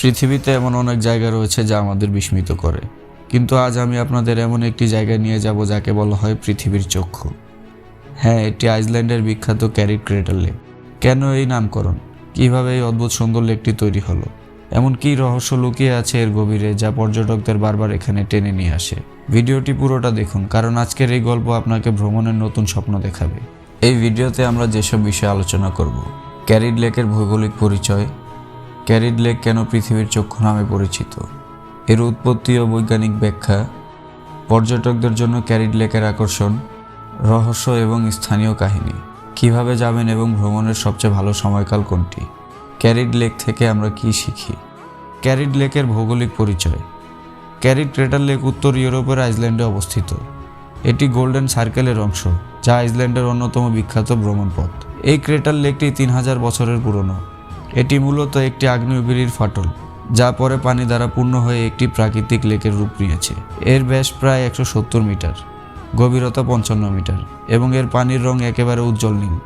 পৃথিবীতে এমন অনেক জায়গা রয়েছে যা আমাদের বিস্মিত করে। কিন্তু আজ আমি আপনাদের এমন একটি জায়গায় নিয়ে যাব যাকে বলা হয় পৃথিবীর চক্ষু। হ্যাঁ এটি আইসল্যান্ডের বিখ্যাত ক্যারিট ক্রেটার লেক। কেন এই নামকরণ? কীভাবে এই অদ্ভুত সুন্দর লেকটি তৈরি হলো? এমন কি রহস্য লুকিয়ে আছে এর গভীরে যা পর্যটকদের বারবার এখানে টেনে নিয়ে আসে? ভিডিওটি পুরোটা দেখুন, কারণ আজকের এই গল্প আপনাকে ভ্রমণের নতুন স্বপ্ন দেখাবে। এই ভিডিওতে আমরা যেসব বিষয়ে আলোচনা করব ক্যারিড লেকের ভৌগোলিক পরিচয় ক্যারিড লেক কেন পৃথিবীর চক্ষু নামে পরিচিত? এর উৎপত্তি ও বৈজ্ঞানিক ব্যাখ্যা, পর্যটকদের জন্য ক্যারিড লেকের আকর্ষণ, রহস্য এবং স্থানীয় কাহিনী। কীভাবে যাবেন এবং ভ্রমণের সবচেয়ে ভালো সময়কাল কোনটি? ক্যারিড লেক থেকে আমরা কি শিখি? ক্যারিড লেকের ভৌগোলিক পরিচয়। ক্যারিড ক্রেটার লেক উত্তর ইউরোপের আইসল্যান্ডে অবস্থিত। এটি গোল্ডেন সার্কেলের অংশ, যা আইসল্যান্ডের অন্যতম বিখ্যাত ভ্রমণ পথ এই ক্রেটার লেকটি তিন হাজার বছরের পুরনো। এটি মূলত একটি আগ্নেয়গিরির ফাটল, যা পরে পানি দ্বারা পূর্ণ হয়ে একটি প্রাকৃতিক লেকের রূপ নিয়েছে। এর ব্যাস প্রায় একশো সত্তর মিটার, গভীরতা পঞ্চান্ন মিটার, এবং এর পানির রং একেবারে উজ্জ্বল নীল,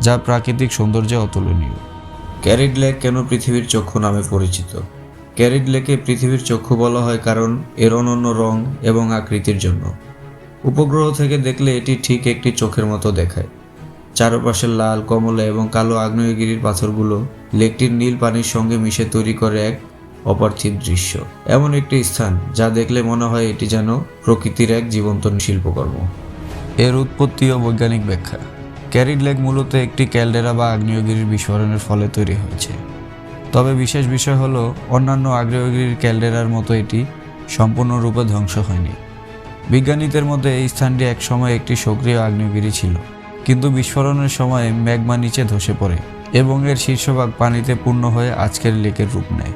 যা প্রাকৃতিক সৌন্দর্যে অতুলনীয়। ক্যারিড লেক কেন পৃথিবীর চক্ষু নামে পরিচিত? ক্যারিড লেকে পৃথিবীর চক্ষু বলা হয় কারণ এর অনন্য রং এবং আকৃতির জন্য। উপগ্রহ থেকে দেখলে এটি ঠিক একটি চোখের মতো দেখায়। চারপাশের লাল, কমলা এবং কালো আগ্নেয়গিরির পাথরগুলো লেকটির নীল পানির সঙ্গে মিশে তৈরি করে এক অপার্থিব দৃশ্য। এমন একটি স্থান যা দেখলে মনে হয় এটি যেন প্রকৃতির এক জীবন্ত শিল্পকর্ম। এর উৎপত্তি ও বৈজ্ঞানিক ব্যাখ্যা। ক্যারিড লেক মূলত একটি ক্যালডেরা বা আগ্নেয়গিরির বিস্ফোরণের ফলে তৈরি হয়েছে। তবে বিশেষ বিষয় হলো, অন্যান্য আগ্নেয়গিরির ক্যালডেরার মতো এটি সম্পূর্ণরূপে ধ্বংস হয়নি। বিজ্ঞানীদের মধ্যে এই স্থানটি একসময় একটি সক্রিয় আগ্নেয়গিরি ছিল। কিন্তু বিস্ফোরণের সময় ম্যাগমা নিচে ধসে পড়ে এবং এর শীর্ষভাগ পানিতে পূর্ণ হয়ে আজকের লেকের রূপ নেয়।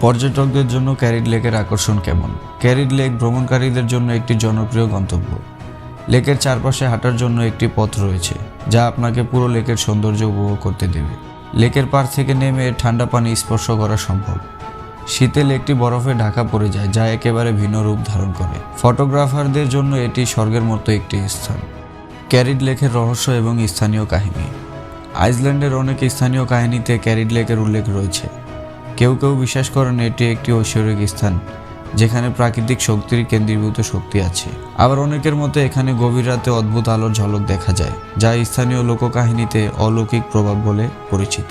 পর্যটকদের জন্য ক্যারিড লেকের আকর্ষণ কেমন? ক্যারিড লেক ভ্রমণকারীদের জন্য একটি জনপ্রিয় গন্তব্য। লেকের চারপাশে হাঁটার জন্য একটি পথ রয়েছে, যা আপনাকে পুরো লেকের সৌন্দর্য উপভোগ করতে দেবে। লেকের পার থেকে নেমে ঠান্ডা পানি স্পর্শ করা সম্ভব। শীতে লেকটি বরফে ঢাকা পড়ে যায়, যা একেবারে ভিন্ন রূপ ধারণ করে। ফটোগ্রাফারদের জন্য এটি স্বর্গের মতো একটি স্থান। ক্যারিড লেকের রহস্য এবং স্থানীয় কাহিনী। আইসল্যান্ডের অনেক স্থানীয় কাহিনীতে ক্যারিড লেকের উল্লেখ রয়েছে। কেউ কেউ বিশ্বাস করেন এটি একটি ঐশ্বরিক স্থান, যেখানে প্রাকৃতিক শক্তির কেন্দ্রীভূত শক্তি আছে। আবার অনেকের মতে এখানে গভীর রাতে অদ্ভুত আলোর ঝলক দেখা যায়, যা স্থানীয় লোককাহিনীতে অলৌকিক প্রভাব বলে পরিচিত।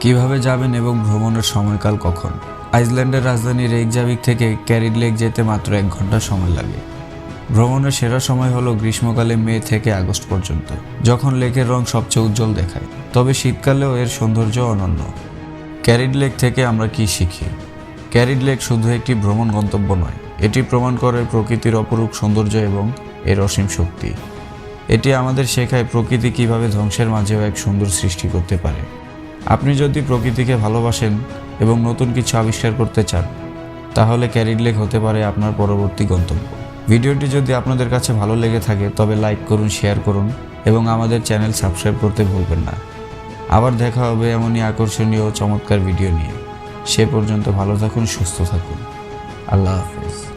কীভাবে যাবেন এবং ভ্রমণের সময়কাল কখন? আইসল্যান্ডের রাজধানী রেকজাভিক থেকে ক্যারিড লেক যেতে মাত্র এক ঘণ্টা সময় লাগে। ভ্রমণের সেরা সময় হলো গ্রীষ্মকালে মে থেকে আগস্ট পর্যন্ত, যখন লেকের রং সবচেয়ে উজ্জ্বল দেখায়। তবে শীতকালেও এর সৌন্দর্য অনন্য। ক্যারিড লেক থেকে আমরা কি শিখি? ক্যারিড লেক শুধু একটি ভ্রমণ গন্তব্য নয়, এটি প্রমাণ করে প্রকৃতির অপরূপ সৌন্দর্য এবং এর অসীম শক্তি। এটি আমাদের শেখায় প্রকৃতি কীভাবে ধ্বংসের মাঝেও এক সুন্দর সৃষ্টি করতে পারে। আপনি যদি প্রকৃতিকে ভালোবাসেন এবং নতুন কিছু আবিষ্কার করতে চান, তাহলে ক্যারিড লেক হতে পারে আপনার পরবর্তী গন্তব্য। ভিডিওটি যদি আপনাদের কাছে ভালো লেগে থাকে, তবে লাইক করুন, শেয়ার করুন এবং আমাদের চ্যানেল সাবস্ক্রাইব করতে ভুলবেন না। আবার দেখা হবে এমনই আকর্ষণীয় চমৎকার ভিডিও নিয়ে। সে পর্যন্ত ভালো থাকুন, সুস্থ থাকুন। আল্লাহ হাফেজ।